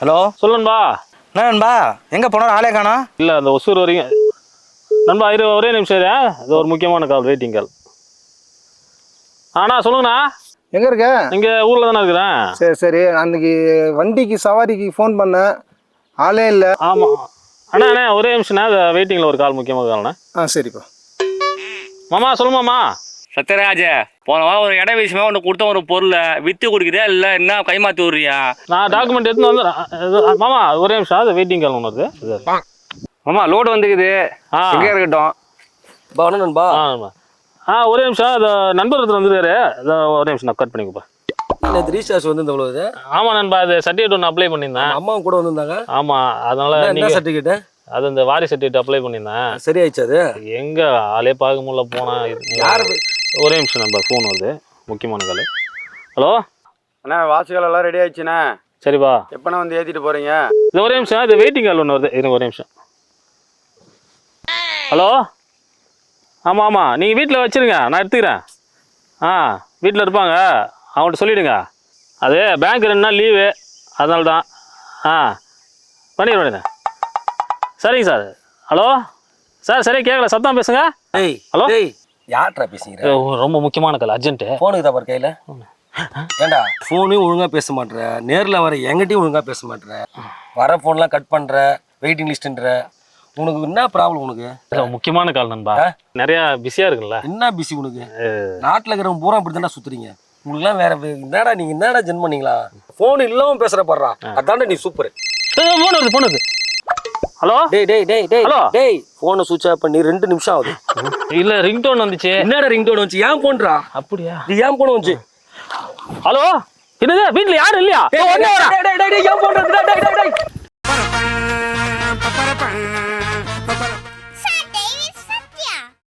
Hello? சொல்லுன்பா என்ன நண்பா? எங்கே போனோம் ஆளே காணோம் இல்லை அந்த ஒசூர் வரைக்கும். நண்பா இரு ஒரே நிமிஷம் இரு இது ஒரு முக்கியமான கால் வெயிட்டிங் கால். அண்ணா சொல்லுங்கண்ணா. எங்க இருக்க? இங்கே ஊரில் தானே இருக்கிறேன் சரி சரி. அன்னைக்கு வண்டிக்கு சவாரிக்கு ஃபோன் பண்ணேன் ஆளே இல்லை. ஆமாம் அண்ணா அண்ணா ஒரே நிமிஷம்ண்ணா வெயிட்டிங்கில் ஒரு கால் முக்கியமான கால்ண்ணா. ஆ சரிப்பா. மாமா சொல்லுமாம்மா. சத்யராஜ போன வாரம் ஒரு இட விஷயமா ஒன்று கொடுத்த ஒரு பொருளை. வித்து கொடுக்குறியா இல்லை என்ன கைமாற்றி விட்றியா? நான் டாக்குமெண்ட் எடுத்துன்னு வந்து மாமா ஒரே நிமிஷம் அது வெயிட்டிங் கால் ஒன்று இது. ஆமா லோடு வந்துக்குது. ஆ. எங்கே இருக்கட்டும். பவன நண்பா. ஆ ஆமாம். ஆ ஒரே நிமிஷம் அது நண்பர் ஒருத்தர் வந்துருக்காரு. அதை ஒரே நிமிஷம் நான் கட் பண்ணிக்கப்பா. நேற்று ரீசார்ஜ் வந்து இவ்வளோ இது? ஆமாம் நண்பா அது சர்டிஃபிகேட் ஒன்று அப்ளை பண்ணியிருந்தேன். அம்மாவும் கூட வந்திருந்தாங்க. ஆமாம் அதனால நீங்கள் சர்டிஃபிகேட்டு அது இந்த வாரி சர்டிஃபிகேட் அப்ளை பண்ணியிருந்தேன். சரி ஆயிடுச்சு அது. எங்க ஆளே பார்க்க முடியல போனா யார் ஒரே நிமிஷம் நண்பா ஃபோன் வருது முக்கியமான கால். ஹலோ அண்ணா வாசுகள் எல்லாம் ரெடி ஆயிடுச்சுண்ணே. சரிப்பா. எப்பண்ணா வந்து ஏற்றிட்டு போகிறீங்க இது ஒரே நிமிஷம் இது வெயிட்டிங் கால் ஒன்று வருது. இருங்க ஒரே நிமிஷம். ஹலோ ஆமாம் ஆமாம் நீங்கள் வீட்டில் வச்சிருங்க நான் எடுத்துக்கிறேன். ஆ வீட்டில் இருப்பாங்க. அவங்கள்ட்ட சொல்லிவிடுங்க அது பேங்க் ரெண்டு நாள் லீவு அதனால தான் ஆ பண்ணிடுறேன் சரிங்க சார். ஹலோ சார் சரியா கேட்கல சத்தம் பேசுங்க. டேய் ஹலோ? யார்ட்ரா பேசுகிறேன் இது ரொம்ப முக்கியமான கால் அர்ஜென்ட்டு. ஃபோனுக்கு தான் பாரு கையில். ஏண்டா? ஃபோனையும் ஒழுங்காக பேச மாட்ற. நேரில் வர எங்கிட்டையும் ஒழுங்காக பேச மாட்ற. வர ஃபோன்லாம் கட் பண்ணுற வெயிட்டிங் லிஸ்ட்டுன்ற உனக்கு என்ன ப்ராப்ளம் உனக்கு? முக்கியமான கால் நண்பா? நிறைய பிஸியா இருக்குல்ல? என்ன பிஸி உனக்கு? நாட்டில் இருக்கிறவங்க பூரா இப்படி தானே சுத்துறீங்க. உங்களுக்குலாம் வேற என்னடா நீங்க என்னடா ஜென் பண்ணீங்களா ஃபோன் இல்லாம பேசுற பாடுறா. அதான்டா நீ சூப்பர் போன் வருது போன். வருது ஹலோ? டேய் டேய் டேய் டேய் Hello? டேய் ஃபோனை சுவிட்ச் ஆஃப் பண்ணி ரெண்டு நிமிஷம் ஆகுது. இல்ல ரிங்டோன் வந்துச்சு. என்னடா ரிங் டோன் வந்துச்சு? ஏன் போன்றா அப்படியா? இது ஏன் போன வந்துச்சு? ஹலோ? என்னது? வீட்ல யாரும் இல்லையா? வரேன். டேய், டேய், டேய், ஏன் டேய் டேய் டேய் டேய்.